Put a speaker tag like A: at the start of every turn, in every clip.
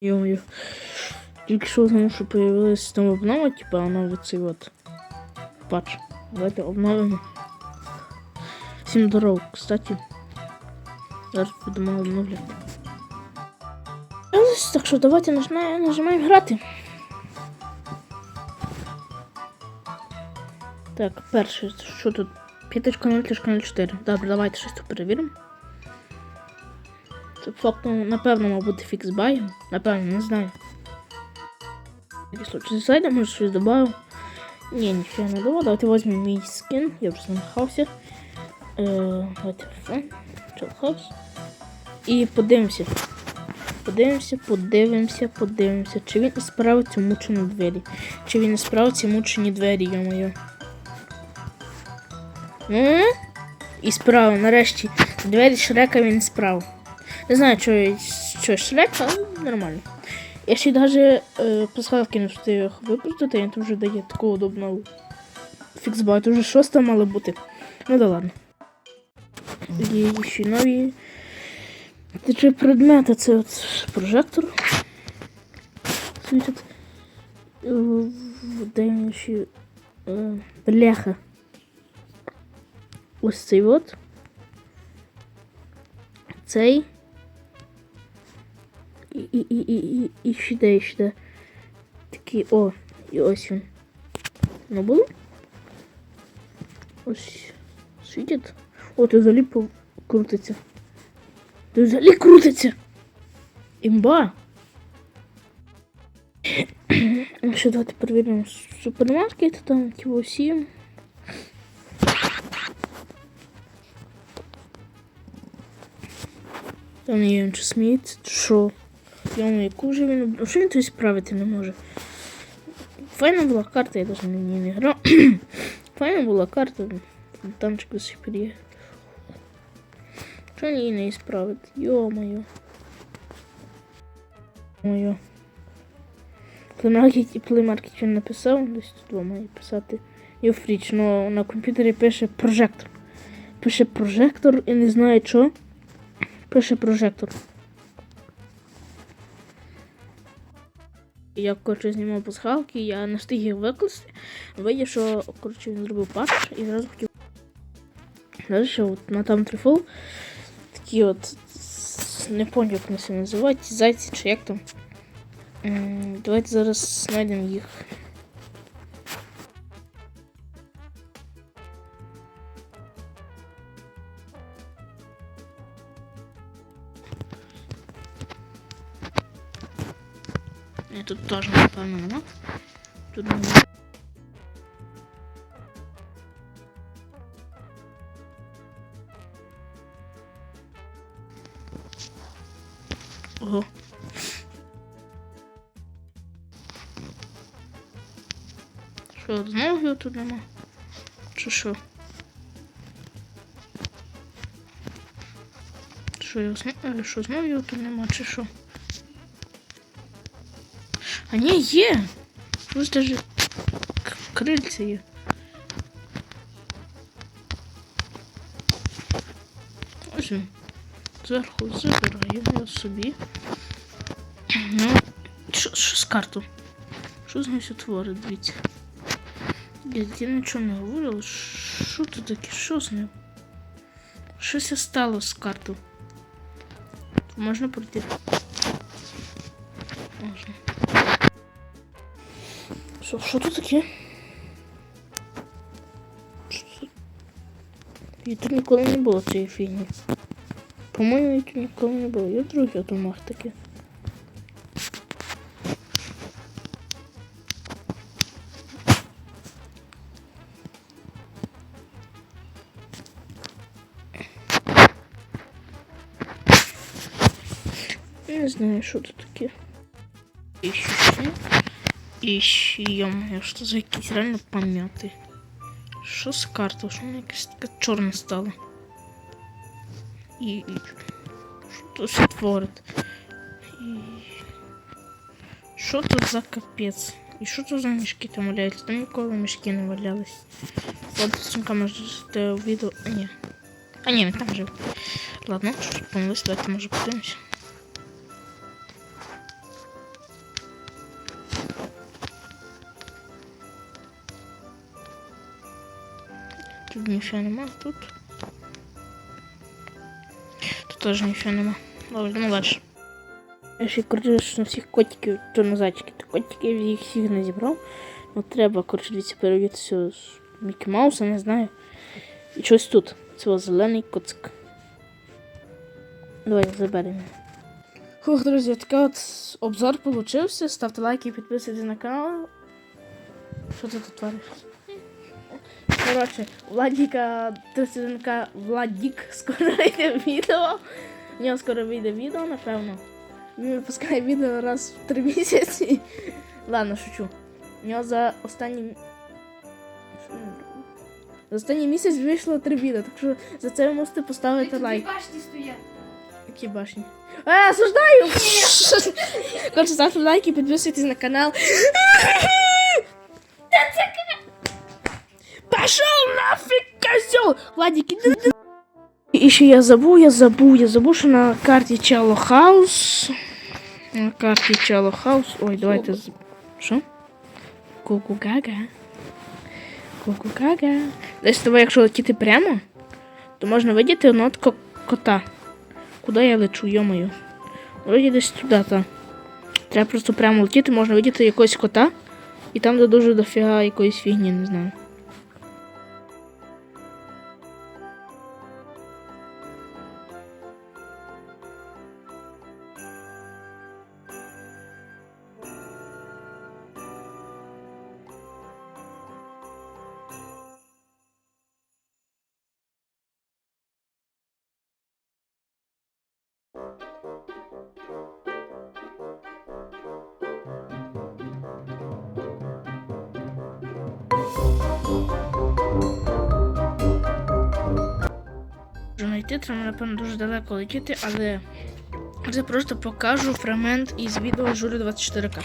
A: Йо-моє. Тільки що узнав, що появилась там обнова, типа вона в цей от патч. Давайте обновимо. Всім здоров, кстати. Зараз будемо обновляти. Так що давайте нажимаємо, нажимаємо грати. Так, перше, що тут? 5.0.04. Добре, давайте щось тут перевіримо. Це факту, напевно, мав бути фікс багів. Напевно, не знаю. Случай зайде, може щось добавив. Ні, нічого не добавив. Давайте візьмемо мій скин. Я вже замахався. Е, давайте фон. Чолхаус. І подивимося. Подивимося, подивимося, подивимося. Чи він справить цю мучені двері. Чи він справить ці мучені двері, йо-моє. І справив, нарешті. Двері Шрека він справив. Не знаю, що, що Шрек, але нормально. Я ще навіть е, пасхалки не встиг випустити, він там вже дає таку удобну фіксбайт. Уже шоста мало бути. Ну да ладно. Є ще нові. Чи предмети це от прожектор. Світить. Е, в- Де він ще е, бляха. Ось цей от. Цей. І, і, і, і, і, і ще, і ще. Такий, о, і ось він. Ну було? Ось. Світить. О, ти взагалі пов- крутиться. Ти взагалі крутиться. Імба. Ще давайте перевіримо супермаркет, там типу 7. Там є він чи сміється, що? Йому яку вже він. Ну, що він тут справити не може? Файна була карта, я ній не грав. Файна була карта, танчик до сих пір є. Що її не справити? Йо-моє. Моє. Плеймаркет, плеймаркет він написав, десь тут вам має писати. Юфріч, но на комп'ютері пише прожектор. Пише прожектор і не знає що. Пише прожектор. Я коротше знімав пасхалки, я не встиг їх викласти. Вийде, що коротше він зробив патч і зразу хотів. Далі от на там трифол такі от не пам'ятаю, як вони це називають, зайці чи як там. Давайте зараз знайдемо їх. Ні, тут теж напевно нема. Тут нема. Ого. Що, знову його тут нема? Чи що? Що, його що знову його тут нема, чи що? А ні, є! Ось даже к- крильця є. Ось він. Зверху забираю його собі. Ну, що, що з карту? Що з нею все творить, дивіться. Я, я нічого не говорила. Що тут таке? Що з нею? Щось стало з карту. Можна пройти? Що, що тут таке? Що це? І тут ніколи не було цієї фігні. По-моєму, її тут ніколи не було. Є в других домах таке. Не знаю, що тут таке. І ще ще. І ще, йо-моє, що за якісь реально пам'яти. Що з картою? Що вона якась така чорна стала? І, і що тут все творить? І... Що тут за капець? І що тут за мішки там валяються? Там ніколи мішки не валялись. Ладно, сумка може в відео. А ні. А ні, він там жив. Ладно, що помились, давайте може подивимося. Тут нічого нема, тут. Тут теж нічого нема. Добре, ну дальше. Я ще коротше на всіх котиків, то на зайчики, то котиків їх всіх не зібрав. Ну треба, коротше, дивіться, перевіритися з Мікі Мауса, не знаю. І щось тут. Це зелений коцик. Давай заберемо. Фух, друзі, такий от обзор получився. Ставте лайки і підписуйтесь на канал. Що ти тут твориш? Коротше, Владіка 31к Владік скоро вийде відео. У нього скоро вийде відео, напевно. Він випускає відео раз в три місяці. Ладно, шучу. У нього за останні. Що? За останній місяць вийшло три відео, так що за це ви можете поставити лайк.
B: башні стоять.
A: Які башні? А, осуждаю! Коротше, ставте лайки, підписуйтесь на канал. Пошел нафиг, козел! Владик, иди. І ще я забув, я забув, я забув, що на карті Чело Хаус. На карті Чело Хаус. Ой, давайте. з- Що? Ку-ку гага. Ку-ку гага. Десь якщо летіти прямо, то можна видіти такого кота. Куди я лечу, йомаю? Вроді десь туди, та. Треба просто прямо летіти, можна видіти якогось кота, і там де дуже дофіга якоїсь фігні, не знаю. Знайти, треба, напевно, дуже далеко летіти, але це просто покажу фрагмент із відео Журі 24К.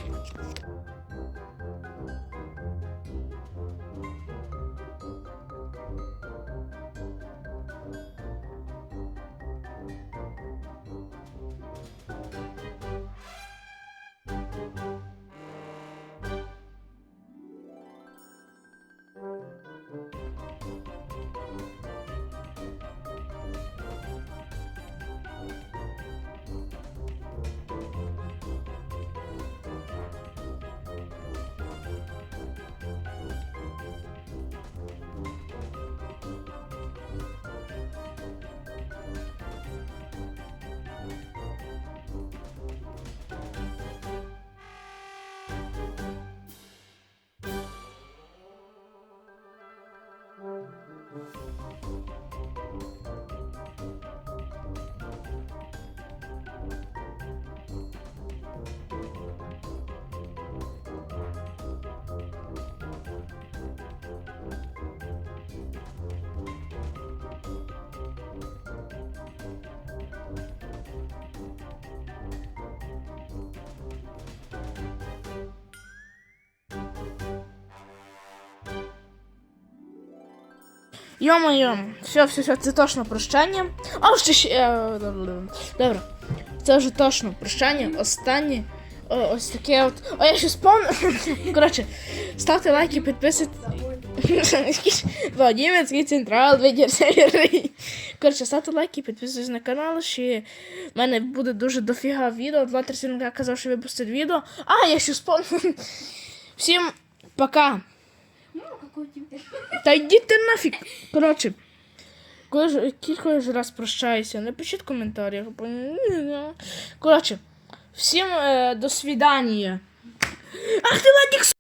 A: Йо-моє, все, все, все, це точно прощання. А ще ще. е, Добре. Це вже точно прощання. Останнє. О, ось таке от. О, я ще спомню. Коротше, ставте лайки, підписуйтесь. Владимирський централ, видір серій. Коротше, ставте лайки, підписуйтесь на канал. Ще в мене буде дуже дофіга відео. Два три казав, що випустить відео. А, я ще спомню. Всім пока. Та йдіть ти нафіг. Коротше, кілька ж раз прощаюся, напишіть в коментарях. Коротше, всім е, до свидання. Ах ти ладік,